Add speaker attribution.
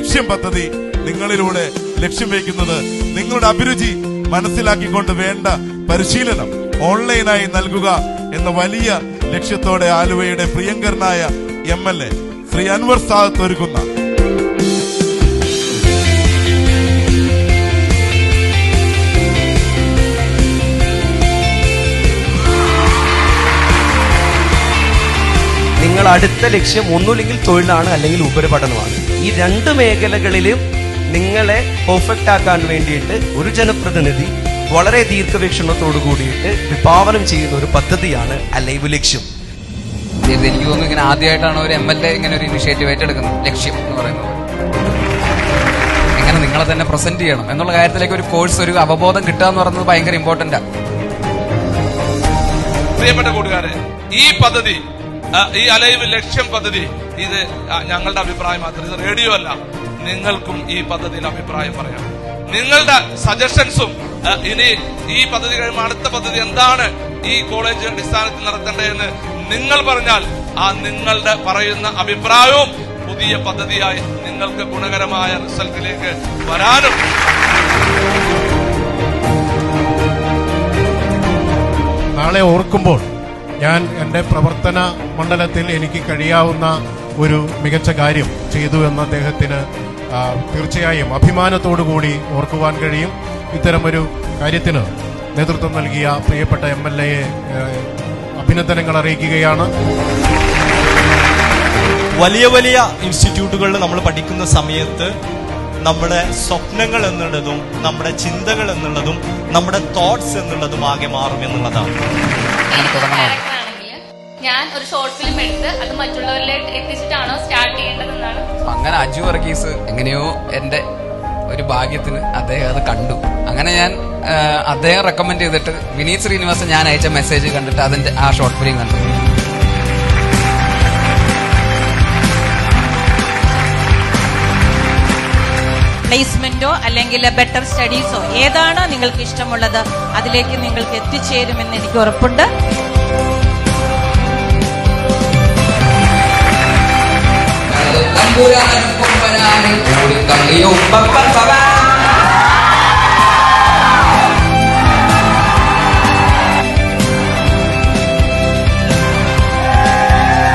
Speaker 1: ലക്ഷ്യം പദ്ധതി നിങ്ങളിലൂടെ ലക്ഷ്യം വയ്ക്കുന്നത് നിങ്ങളുടെ അഭിരുചി മനസ്സിലാക്കിക്കൊണ്ട് വേണ്ട പരിശീലനം ഓൺലൈനായി നൽകുക എന്ന വലിയ ലക്ഷ്യത്തോടെ ആലുവയുടെ പ്രിയങ്കരനായ M L A Shri Anwar Sadath ഒരുക്കുന്ന
Speaker 2: അടുത്ത ലക്ഷ്യം ഒന്നുമില്ലെങ്കിൽ തൊഴിലാണ് അല്ലെങ്കിൽ ഉപരിപഠനമാണ്. ഈ രണ്ട് മേഖലകളിലും നിങ്ങളെ പെർഫെക്റ്റ് ആക്കാൻ വേണ്ടിയിട്ട് ഒരു ജനപ്രതിനിധി വളരെ ദീർഘവീക്ഷണത്തോടു കൂടിയിട്ട് വിഭാവനം ചെയ്യുന്ന ഒരു പദ്ധതിയാണ് അലൈവ് ലക്ഷ്യം.
Speaker 3: എനിക്ക് തോന്നുന്നു ഇങ്ങനെ ആദ്യമായിട്ടാണ് ഒരു എം എൽ എ ഇങ്ങനെ ഒരു ഇനിഷ്യേറ്റീവ് ഏറ്റെടുക്കുന്നത് ലക്ഷ്യം എന്ന് പറയുന്നത്. എങ്ങനെ നിങ്ങളെ തന്നെ പ്രസന്റ് ചെയ്യണം എന്നുള്ള കാര്യത്തിലേക്ക് ഒരു കോഴ്സ് ഒരു അവബോധം കിട്ടുക എന്ന് പറയുന്നത് ഭയങ്കര ഇമ്പോർട്ടന്റാ
Speaker 4: പ്രിയപ്പെട്ട കൂട്ടുകാരെ ഈ പദ്ധതി ഈ അലൈവ് ലക്ഷ്യം പദ്ധതി ഇത് ഞങ്ങളുടെ അഭിപ്രായം മാത്രം. ഇത് റേഡിയോ അല്ല. നിങ്ങൾക്കും ഈ പദ്ധതിയിൽ അഭിപ്രായം പറയാം. നിങ്ങളുടെ സജഷൻസും ഇനി ഈ പദ്ധതി കഴിയുമ്പോൾ അടുത്ത പദ്ധതി എന്താണ് ഈ കോളേജ് അടിസ്ഥാനത്തിൽ നടത്തേണ്ടതെന്ന് നിങ്ങൾ പറഞ്ഞാൽ ആ നിങ്ങളുടെ പറയുന്ന അഭിപ്രായവും പുതിയ പദ്ധതിയായി നിങ്ങൾക്ക് ഗുണകരമായ റിസൾട്ടിലേക്ക് വരാനും.
Speaker 5: നാളെ ഓർക്കുമ്പോൾ ഞാൻ എന്റെ പ്രവർത്തന മണ്ഡലത്തിൽ എനിക്ക് കഴിയാവുന്ന ഒരു മികച്ച കാര്യം ചെയ്തു എന്ന അദ്ദേഹത്തിന് തീർച്ചയായും അഭിമാനത്തോടു കൂടി ഓർക്കുവാൻ കഴിയും. ഇത്തരമൊരു കാര്യത്തിന് നേതൃത്വം നൽകിയ പ്രിയപ്പെട്ട എം എൽ എയെ അഭിനന്ദനങ്ങൾ അറിയിക്കുകയാണ്.
Speaker 6: വലിയ വലിയ ഇൻസ്റ്റിറ്റ്യൂട്ടുകളിൽ നമ്മൾ പഠിക്കുന്ന സമയത്ത് നമ്മുടെ സ്വപ്നങ്ങൾ എന്നുള്ളതും നമ്മുടെ ചിന്തകൾ എന്നുള്ളതും നമ്മുടെ തോട്ട്സ് എന്നുള്ളതും ആകെ മാറും എന്നുള്ളതാണ്.
Speaker 7: ഞാൻ ഒരു ഷോർട്ട് ഫിലിം എടുത്ത് അത് മറ്റുള്ളവരിലേക്ക് എത്തിച്ചിട്ടാണോ സ്റ്റാർട്ട് ചെയ്യേണ്ടതെന്നാണ്.
Speaker 3: അങ്ങനെ അജു വർഗീസ് എങ്ങനെയോ എന്റെ ഒരു ഭാഗ്യത്തിന് അദ്ദേഹം അത് കണ്ടു. അങ്ങനെ ഞാൻ അദ്ദേഹം റെക്കമെൻഡ് ചെയ്തിട്ട് വിനീത് ശ്രീനിവാസൻ ഞാൻ അയച്ച മെസ്സേജ് കണ്ടിട്ട് അതിന്റെ ആ ഷോർട്ട് ഫിലിം കണ്ടു.
Speaker 8: പ്ലേസ്മെന്റോ അല്ലെങ്കിൽ ബെറ്റർ സ്റ്റഡീസോ ഏതാണോ നിങ്ങൾക്ക് ഇഷ്ടമുള്ളത് അതിലേക്ക് നിങ്ങൾക്ക് എത്തിച്ചേരുമെന്ന് എനിക്ക് ഉറപ്പുണ്ട്.
Speaker 3: ഉപ്പ